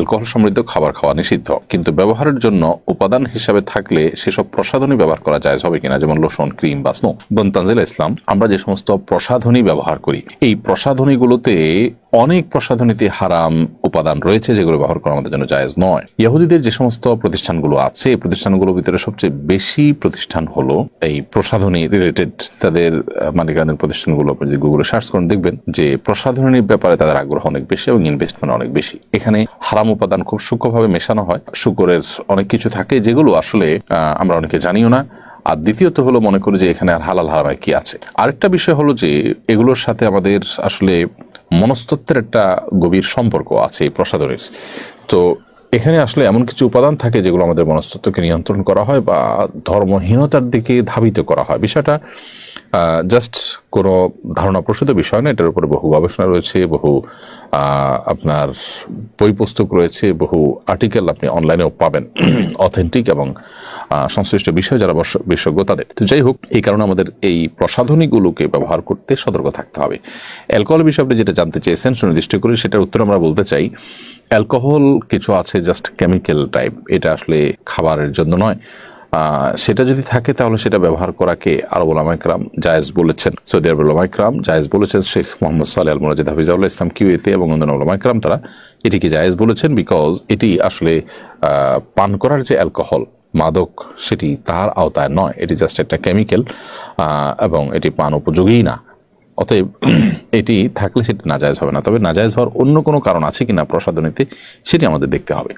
Alcohol সমৃদ্ধ খাবার খাওয়া নিষিদ্ধ। কিন্তু ব্যবহারের জন্য উপাদান হিসাবে থাকলে সেসব প্রসাধনী ব্যবহার করা যায় হবে কিনা, যেমন লোশন, ক্রিম বা স্নো। বন্তানজিল ইসলাম, আমরা যে সমস্ত প্রসাধনী ব্যবহার করি, এই প্রসাধনীগুলোতে অনেক প্রসাধনীতে হারাম উপাদান রয়েছে যেগুলো ব্যবহার করা আমাদের জন্য জায়েজ নয়। ইহুদিদের যে সমস্ত প্রতিষ্ঠানগুলো আছে, এই প্রতিষ্ঠানগুলোর ভিতরে সবচেয়ে বেশি প্রতিষ্ঠান হলো এই প্রসাধনী রিলেটেড তাদের মালিকানাধীন প্রতিষ্ঠানগুলো, আপনি যদি গুগলে সার্চ করেন, দেখবেন যে প্রসাধনীর ব্যাপারে তাদের আগ্রহ অনেক বেশি এবং ইনভেস্টমেন্ট অনেক বেশি। এখানে হারাম উপাদান খুব সূক্ষ্মভাবে মেশানো হয়। শুকরের অনেক কিছু থাকে যেগুলো আসলে আমরা অনেকে জানিও না। আর দ্বিতীয়ত হলো মনে করি যে এখানে আর হালাল হারামায় কি আছে। আরেকটা বিষয় হলো যে এগুলোর সাথে আমাদের আসলে মনস্তত্ত্বের একটা গভীর সম্পর্ক আছে এই প্রসাদনের তো এখানে আসলে এমন কিছু উপাদান থাকে যেগুলো আমাদের মনস্তত্ত্বকে নিয়ন্ত্রণ করা হয় বা ধর্মহীনতার দিকে ধাবিত করা হয়। বিষয়টা জাস্ট কোনো ধারণা প্রসূত বিষয় না, এটার উপরে বহু গবেষণা রয়েছে, বহু আপনার বই পুস্তক রয়েছে, বহু আর্টিকেল আপনি অনলাইনেও পাবেন। অথেন্টিক এবং সংশ্লিষ্ট বিষয় যারা বিশেষজ্ঞ তাদের। তো যাই হোক, এই কারণে আমাদের এই প্রসাধনীগুলোকে ব্যবহার করতে সতর্ক থাকতে হবে। অ্যালকোহল বিষয়ে আপনি যেটা জানতে চেয়েছেন সুনির্দিষ্ট করে সেটার উত্তর আমরা বলতে চাই। অ্যালকোহল কিছু আছে জাস্ট কেমিক্যাল টাইপ এটা আসলে খাবারের জন্য নয়। সেটা যদি থাকে তাহলে সেটা ব্যবহার করাকে আরব ওলামাইকরাম জায়েজ বলেছেন। সৌদি আরব ওলামাইকরাম জায়েজ বলেছেন, শেখ মোহাম্মদ সালে আল মুরাজিদ হাফিজাউল্লাহ ইসলাম কিউ এতে এবং অন্যান্য ওলামাইকরাম তারা এটিকে জায়েজ বলেছেন বিকজ এটি আসলে পান করার যে অ্যালকোহল মাদক সেটি তার আওতায় নয়। এটি জাস্ট একটা কেমিক্যাল এবং এটি পান উপযোগী না। অতএব এটি থাকলে সেটি নাজায়জ হবে না। তবে নাজায়জ হওয়ার অন্য কোনো কারণ আছে কিনা প্রসাধনীতে সেটি আমাদের দেখতে হবে।